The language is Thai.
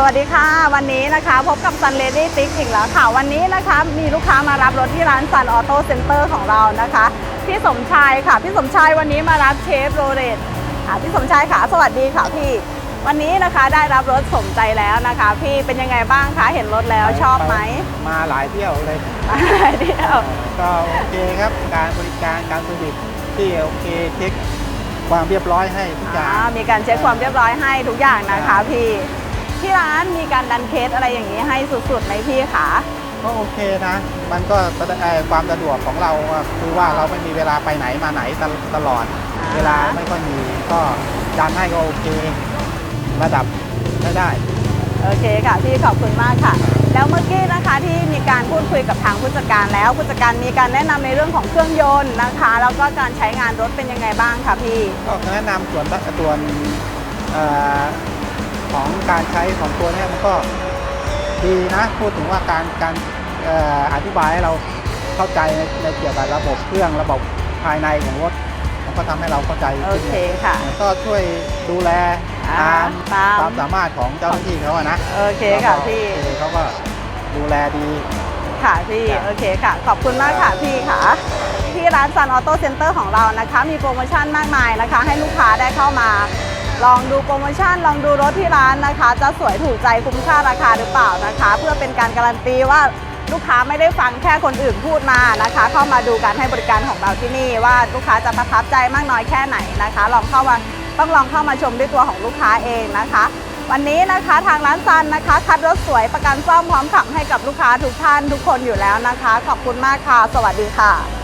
สวัสดีค่ะ วันนี้นะคะพบกับ Sun Lady ติ๊กอีกแล้วค่ะ วันนี้นะคะมีลูกค้ามารับรถที่ร้าน Sun Auto Center ของเรานะคะพี่สมชายค่ะ พี่สมชายวันนี้มารับเชฟโรเลตค่ะพี่สมชายค่ะ สวัสดีค่ะพี่ วันนี้นะคะได้รับรถสมใจแล้วนะคะ พี่เป็นยังไงบ้างคะเห็นรถแล้วชอบไหมมาหลายเที่ยวเลยเดียวก็โอเคครับการบริการการสวิตที่โอเคเช็คความเรียบร้อยให้ทุกอย่างอ่ามีการเช็คความเรียบร้อยให้ทุกอย่างนะคะพี่ ที่ร้านมีการดันเคสอะไรอย่างนี้ให้สุดๆไหมพี่คะ ก็โอเคนะ มันก็เอ่อความสะดวกของเราอะคือว่าเราไม่มีเวลาไปไหนมาไหนตลตลอดเวลาไม่ค่อยมีก็ดันให้ก็โอเค ระดับได้ได้ โอเคค่ะพี่ขอบคุณมากค่ะ แล้วเมื่อกี้นะคะที่มีการพูดคุยกับทางผู้จัดการแล้วผู้จัดการมีการแนะนำในเรื่องของเครื่องยนต์นะคะ แล้วก็การใช้งานรถเป็นยังไงบ้างคะพี่ ก็แนะนำส่วนส่วนเอ่อ ของการใช้ของตัวเนี้มันก็ดีนะพูดถึงว่าการการเอ่ออธิบายให้เราเข้าใจในในเกี่ยวกับระบบเครื่องระบบภายในของรถมันก็ทำให้เราเข้าใจโอขึ้นเคค่ะมันก็ช่วยดูแลอ่าตามตามความสามารถของเจ้าหน้าที่เขาอะนะโอเคค่ะพี่โอเคเขาก็ดูแลดีค่ะพี่จ้ะโอเคค่ะ ขอบคุณมากค่ะพี่ค่ะที่ร้าน Sun Auto Center ของเรานะคะ มีโปรโมชั่นมากมายนะคะ ให้ลูกค้าได้เข้ามา ลองดูโปรโมชั่นลองดูรถที่ร้านนะคะ จะสวยถูกใจคุ้มค่าราคาหรือเปล่านะคะ เพื่อเป็นการการันตีว่าลูกค้าไม่ได้ฟังแค่คนอื่นพูดมานะคะ เข้ามาดูการให้บริการของเราที่นี่ ว่าลูกค้าจะประทับใจมากน้อยแค่ไหนนะคะ ลองเข้ามาต้องลองเข้ามาชมด้วยตัวของลูกค้าเองนะคะ วันนี้นะคะทางร้านซันนะคะ คัดรถสวยประกันซ่อมพร้อมขับให้กับลูกค้าทุกท่านทุกคนอยู่แล้วนะคะ ขอบคุณมากค่ะ สวัสดีค่ะ